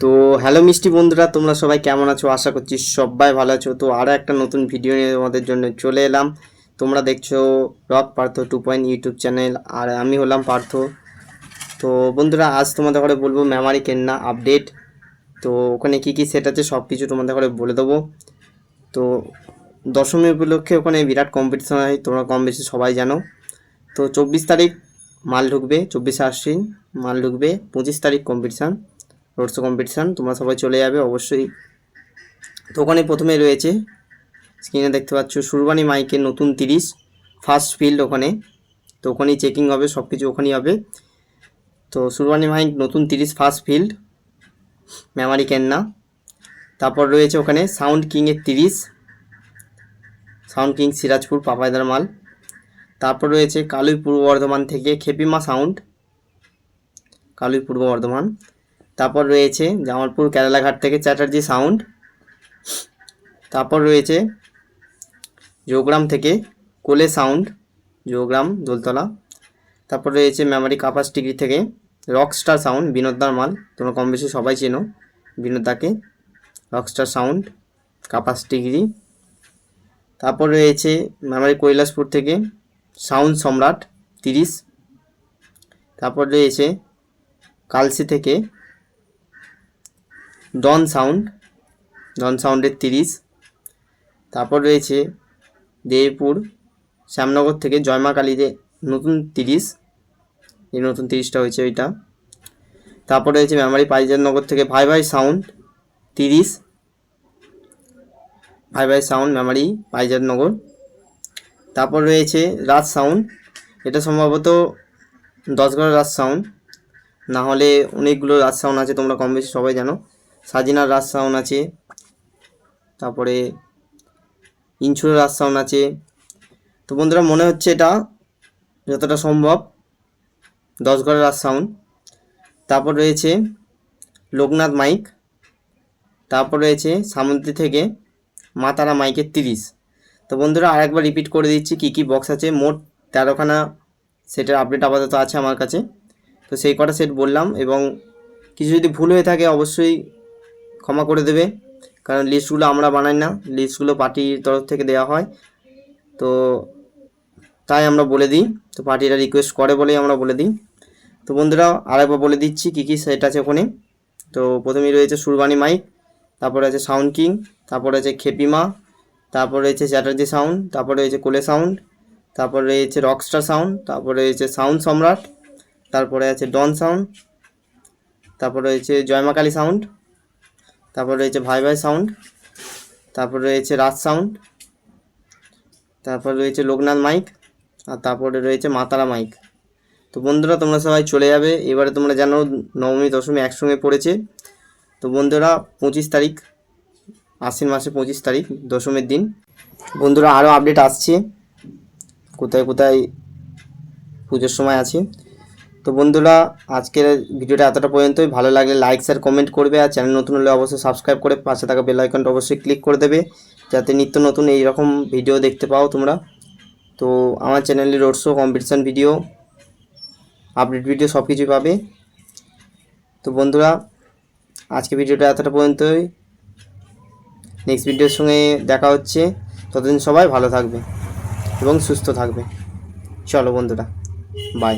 তো হ্যালো মিষ্টি বন্ধুরা, তোমরা সবাই কেমন আছো? আশা করছি সবাই ভালো আছো। তো আরও একটা নতুন ভিডিও নিয়ে তোমাদের জন্য চলে এলাম। তোমরা দেখছ rock Partha two point YouTube channel আর আমি হলাম পার্থ। তো বন্ধুরা, আজ তোমাদের ঘরে বলব মেমারি কেন্না আপডেট তো ওখানে কী কী সেট আছে সব কিছু তোমাদের ঘরে বলে দেবো। তো দশমী উপলক্ষে ওখানে বিরাট কম্পিটিশন হয়, তোমরা কম বেশি সবাই জানো। তো চব্বিশ তারিখ মাল ঢুকবে, চব্বিশে আশ্বিন মাল ঢুকবে, পঁচিশ তারিখ কম্পিটিশান রোড শো কম্পিটিশান তোমরা সবাই চলে যাবে, অবশ্যই। তো ওখানে প্রথমে রয়েছে স্ক্রিনে দেখতে পাচ্ছ, সুরবানি মাইকের নতুন তিরিশ ফার্স্ট ফিল্ড ওখানে। তো ওখানেই চেকিং হবে সব কিছু ওখানেই হবে। তো সুরবানি মাইক নতুন তিরিশ ফার্স্ট ফিল্ড মেমারি কেন্না। তারপর রয়েছে ওখানে সাউন্ড কিংয়ের তিরিশ সাউন্ড কিং সিরাজপুর পাপায়দার মাল। তারপর রয়েছে কালুই পূর্ব বর্ধমান থেকে খেপিমা সাউন্ড কালুই পূর্ব বর্ধমান। তারপর রয়েছে জামালপুর কেরালাঘাট থেকে চ্যাটার্জি সাউন্ড। তারপর রয়েছে যোগগ্রাম থেকে কোলে সাউন্ড যোগগ্রাম দোলতলা। তারপর রয়েছে মেমারি কাপাস ডিগ্রি থেকে রকস্টার সাউন্ড বিনোদদার মাল। তোমরা কম বেশি সবাই চেনো বিনোদাকে। রকস্টার সাউন্ড, কাপাস ডিগ্রি। তারপর রয়েছে মেমারি কৈলাসপুর থেকে সাউন্ড সম্রাট তিরিশ। তারপর রয়েছে কালসি থেকে ডন সাউন্ড ডন সাউন্ডের তিরিশ। তারপর রয়েছে দেবপুর, শ্যামনগর থেকে জয়মা কালীতে নতুন তিরিশ। এই নতুন তিরিশটা হয়েছে ওইটা। তারপর রয়েছে মেমারি পাইজারনগর থেকে ভাই ভাই সাউন্ড, তিরিশ। ভাই ভাই সাউন্ড, মেমারি পাইজারনগর তারপর রয়েছে রাজ সাউন্ড, এটা সম্ভবত দশগড় রাজ সাউন্ড। না হলে অনেকগুলো রাজ সাউন্ড আছে, তোমরা কম বেশি সবাই জানো। সাজিনার রাজ সাউন্ড আছে, তারপরে ইনচুরের রাজ সাউন্ড আছে। তো বন্ধুরা, মনে হচ্ছে এটা যতটা সম্ভব দশগড়ের রাজ সাউন্ড তারপর রয়েছে লোকনাথ মাইক, তারপর রয়েছে সামন্তি থেকে মাতারা মাইকের তিরিশ। তো বন্ধুরা, আরেকবার রিপিট করে দিচ্ছি, কী কী বক্স আছে? মোট তেরোখানা সেটের আপডেট আপাতত আছে আমার কাছে। তো সেই কটা সেট বললাম এবং কিছু যদি ভুল হয়ে থাকে, অবশ্যই ক্ষমা করে দেবে। কারণ লিস্টগুলো আমরা বানাই না। লিস্টগুলো পার্টির তরফ থেকে দেওয়া হয়। তো তাই আমরা বলে দিই। তো পার্টিরা রিকোয়েস্ট করে বলেই আমরা বলে দিই। তো বন্ধুরা, আরেকবার বলে দিচ্ছি কী কী সেট আছে ওখানে তো প্রথমেই রয়েছে সুরবানি মাইক তারপরে আছে সাউন্ড কিং তারপরে আছে খেপিমা তারপর রয়েছে চ্যাটার্জি সাউন্ড তারপর রয়েছে কোলে সাউন্ড তারপর রয়েছে রকস্টার সাউন্ড তারপর রয়েছে সাউন্ড সম্রাট, তারপরে আছে ডন সাউন্ড তারপর রয়েছে জয়মাকালী সাউন্ড তারপর রয়েছে ভাই ভাই সাউন্ড তারপর রয়েছে রাজ সাউন্ড তারপর রয়েছে লোকনাথ মাইক আর তারপরে রয়েছে মাতারা মাইক তো বন্ধুরা, তোমরা সবাই চলে যাবে। এবারে তোমরা জানো, নবমী, দশমী একসঙ্গে পড়েছে। তো বন্ধুরা, পঁচিশ তারিখ, আশ্বিন মাসে পঁচিশ তারিখ, দশমীর দিন। বন্ধুরা আরও আপডেট আসছে। কোথায় কোথায় পুজোর সময় আছে। তো বন্ধুরা, আজকের ভিডিওটা এতটা পর্যন্তই। ভালো লাগলে লাইক শেয়ার কমেন্ট করবে আর চ্যানেল নতুন হলে অবশ্যই সাবস্ক্রাইব করে পাশে থাকা বেল আইকনটা অবশ্যই ক্লিক করে দেবে, যাতে নিত্য নতুন এই রকম ভিডিও দেখতে পাও তোমরা। তো আমার চ্যানেলে road show competition video update video সব কিছুই পাবে। তো বন্ধুরা, আজকে ভিডিওটা এতটা পর্যন্তই। নেক্সট ভিডিওর সঙ্গে দেখা হচ্ছে। ততদিন সবাই ভালো থাকবে এবং সুস্থ থাকবে। চলো বন্ধুরা বাই